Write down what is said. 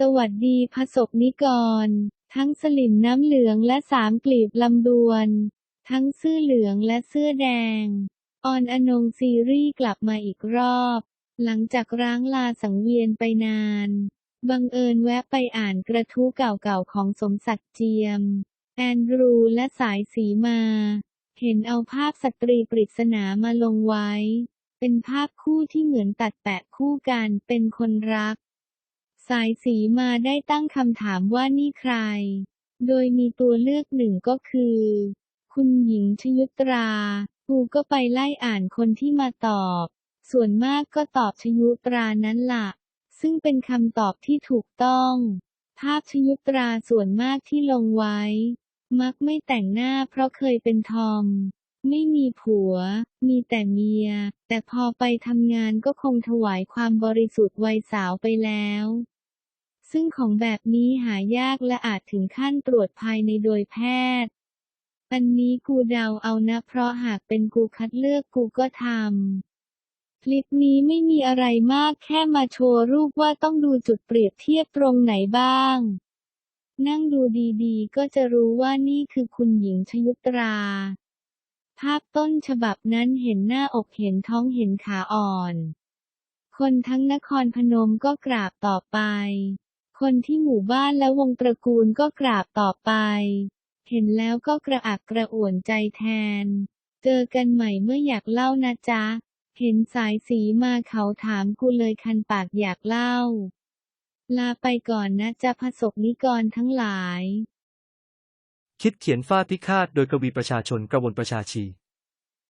สวัสดีพระสบนิกร ทั้งสลิมน้ำเหลืองและสามกลีบลำดวน ทั้งเสื้อเหลืองและเสื้อแดง ออนอนงซีรีส์กลับมาอีกรอบ หลังจากร้างลาสังเวียนไปนาน บังเอิญแวะไปอ่านกระทู้เก่าๆของสมศักดิ์เจียม แอนดรูและสายสีมา เห็นเอาภาพสตรีปริศนามาลงไว้ เป็นภาพคู่ที่เหมือนตัดแปะคู่กันเป็นคนรัก สายสีมาได้ตั้งคำถามว่านี่ใคร โดยมีตัวเลือกหนึ่งก็คือ คุณหญิงชยุตรา กูก็ไปไล่อ่านคนที่มาตอบ ส่วนมากก็ตอบชยุตรานั้นล่ะ ซึ่งเป็นคำตอบที่ถูกต้อง ภาพชยุตราส่วนมากที่ลงไว้ มักไม่แต่งหน้าเพราะเคยเป็นทอมไม่มีผัว มีแต่เมีย แต่พอไปทำงานก็คงถวายความบริสุทธิ์วัยสาวไปแล้ว ซึ่งของแบบนี้หายากและอาจถึงขั้นตรวจภายในโดยแพทย์ อันนี้กูเดาเอานะ เพราะหากเป็นกูคัดเลือกกูก็ทำ คลิปนี้ไม่มีอะไรมากแค่มาโชว์รูปว่าต้องดูจุดเปรียบเทียบตรงไหนบ้าง นั่งดูดีๆ ก็จะรู้ว่านี่คือคุณหญิงชยุตรา ภาพต้นฉบับนั้นเห็นหน้าอกเห็นท้องเห็นขาอ่อนคนทั้งนครพนมก็กราบต่อไป คนที่หมู่บ้านและวงตระกูลก็กราบต่อไป เห็นแล้วก็กระอักกระอ่วนใจแทน เจอกันใหม่เมื่ออยากเล่านะจ๊ะ เห็นสายสีมาเขาถามกูเลยคันปากอยากเล่า ลาไปก่อนนะจ๊ะพระสกนิกรทั้งหลาย คิดเขียนฟาดพิฆาตโดยกวีประชาชนกระวนประชาชี